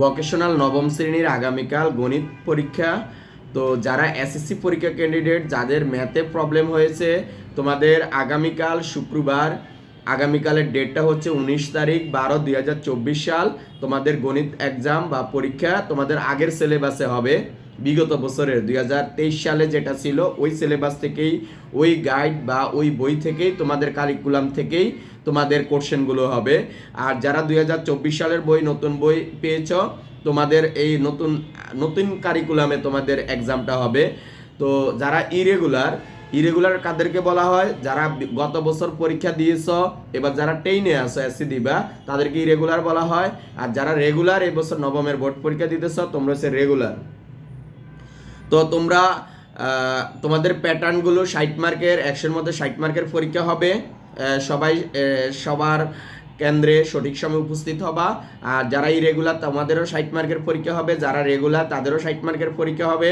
Vocational নবম শ্রেণির আগামীকাল গণিত পরীক্ষা। তো যারা এসএসসি পরীক্ষা ক্যান্ডিডেট যাদের ম্যাথে প্রবলেম হয়েছে, তোমাদের আগামীকাল শুক্রবার আগামীকালের ডেটটা হচ্ছে উনিশ তারিখ বারো দুই সাল। তোমাদের গণিত এক্সাম বা পরীক্ষা তোমাদের আগের সিলেবাসে হবে। বিগত বছরের দুই হাজার তেইশ সালে যেটা ছিল, ওই সিলেবাস থেকেই, ওই গাইড বা ওই বই থেকেই, তোমাদের কারিকুলাম থেকেই তোমাদের কোশ্চেনগুলো হবে। আর যারা দুই হাজার চব্বিশ সালের বই, নতুন বই পেয়েছ, তোমাদের এই নতুন নতুন কারিকুলামে তোমাদের এক্সামটা হবে। তো যারা ইরেগুলার ইরেগুলার কাদেরকে বলা হয়, যারা গত বছর পরীক্ষা দিয়েছ, এবার যারা টেইনে আসো এসসি দিবা, তাদেরকে ইরেগুলার বলা হয়। আর যারা রেগুলার এই বছর নবমের বোর্ড পরীক্ষা দিতেছ, তোমরা হচ্ছে রেগুলার তো তোমরা তোমাদের প্যাটার্নগুলো ষাট মার্কের একশোর মধ্যে ষাট মার্কের পরীক্ষা হবে। সবাই সবার কেন্দ্রে সঠিক সময় উপস্থিত হবা। আর যারা ইরেগুলার তোমাদেরও ষাট মার্কের পরীক্ষা হবে। যারা রেগুলার তাদেরও ষাট মার্কের পরীক্ষা হবে।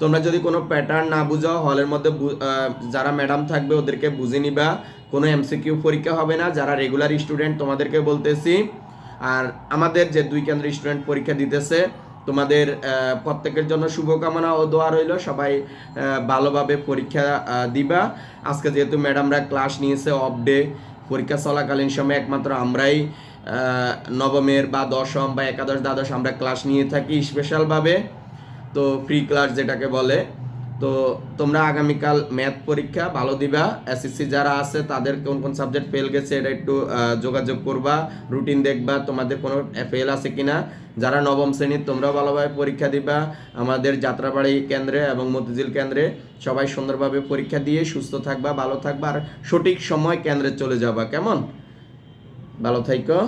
তোমরা যদি কোনো প্যাটার্ন না বুঝাও হলের মধ্যে যারা ম্যাডাম থাকবে ওদেরকে বুঝে নিবা। কোনো এমসিকিউ পরীক্ষা হবে না, যারা রেগুলার স্টুডেন্ট তোমাদেরকে বলতেছি। আর আমাদের যে দুই কেন্দ্র স্টুডেন্ট পরীক্ষা দিতেছে, তোমাদের প্রত্যেকের জন্য শুভকামনা ও দোয়া রইল। সবাই ভালোভাবে পরীক্ষা দিবা। আজকে যেহেতু ম্যাডামরা ক্লাস নিয়েছে অফ ডে পরীক্ষা চলাকালীন সময় একমাত্র আমরাই নবমের বা দশম বা একাদশ, দ্বাদশ আমরা ক্লাস নিয়ে থাকি স্পেশালভাবে তো ফ্রি ক্লাস যেটাকে বলে, তো তোমরা আগামীকাল ম্যাথ পরীক্ষা ভালো দিবা। এসএসসি যারা আছে, তাদের কোন কোন সাবজেক্ট ফেল গেছে, এটা একটু যোগাযোগ করবা রুটিন দেখবা, তোমাদের কোনো ফেল আছে কিনা। যারা নবম শ্রেণির, তোমরাও ভালোভাবে পরীক্ষা দিবা। আমাদের যাত্রাবাড়ি কেন্দ্রে এবং মতিঝিল কেন্দ্রে সবাই সুন্দরভাবে পরীক্ষা দিয়ে সুস্থ থাকবা, ভালো থাকবা। আর সঠিক সময় কেন্দ্রে চলে যাবা, কেমন? ভালো থাইকো।